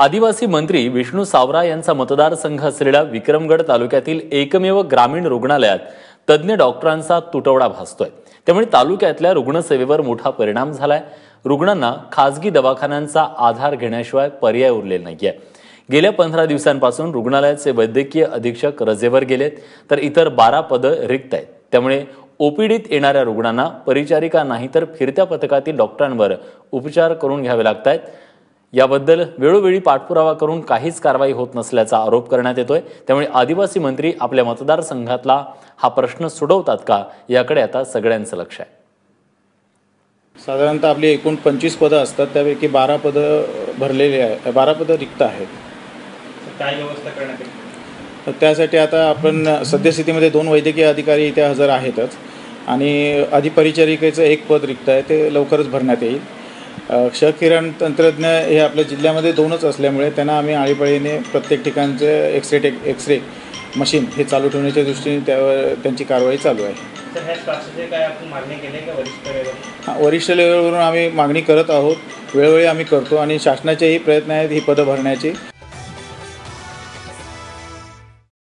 आदिवासी मंत्री विष्णू सावरा यांचा मतदारसंघ असलेल्या विक्रमगड तालुक्यातील एकमेव ग्रामीण रुग्णालयात तज्ज्ञ डॉक्टरांचा तुटवडा भासतोय. त्यामुळे तालुक्यातल्या रुग्णसेवेवर मोठा परिणाम झालाय. रुग्णांना खासगी दवाखान्यांचा आधार घेण्याशिवाय पर्याय उरलेला नाहीये. गेल्या पंधरा दिवसांपासून रुग्णालयाचे वैद्यकीय अधीक्षक रजेवर गेलेत तर इतर बारा पदं रिक्त आहेत. त्यामुळे ओपीडीत येणाऱ्या रुग्णांना परिचारिका नाही तर फिरत्या पथकातील डॉक्टरांवर उपचार करून घ्यावे लागत आहेत याबद्दल वेळोवेळी पाठपुरावा करून काहीच कारवाई होत नसल्याचा आरोप करण्यात येतोय. त्यामुळे आदिवासी मंत्री आपल्या मतदारसंघातला हा प्रश्न सोडवतात का? याकडे आता सगळ्यांचं लक्ष आहे. साधारणतः आपली एकूण पंचवीस पदं असतात. त्यापैकी बारा पदं भरलेली आहे. बारा पदं रिक्त आहेत. काय व्यवस्था करण्यात येईल? तर त्यासाठी आता आपण सद्यस्थितीमध्ये दोन वैद्यकीय अधिकारी इथे हजर आहेतच. आणि अधिपरिचारिकेचं एक पद रिक्त आहे. ते लवकरच भरण्यात येईल. क्षकिरण तंत्रज्ञ हे आपल्या जिल्ह्यामध्ये दोनच असल्यामुळे त्यांना आम्ही आळीपाळीने प्रत्येक ठिकाणचे एक्सरे टेक एक्सरे मशीन हे चालू ठेवण्याच्या दृष्टीने त्यावर त्यांची कारवाई चालू आहे? हा, वरिष्ठ लेवलवरून आम्ही मागणी करत आहोत. वेळोवेळी आम्ही करतो आणि शासनाचेही प्रयत्न आहेत ही पदं भरण्याची.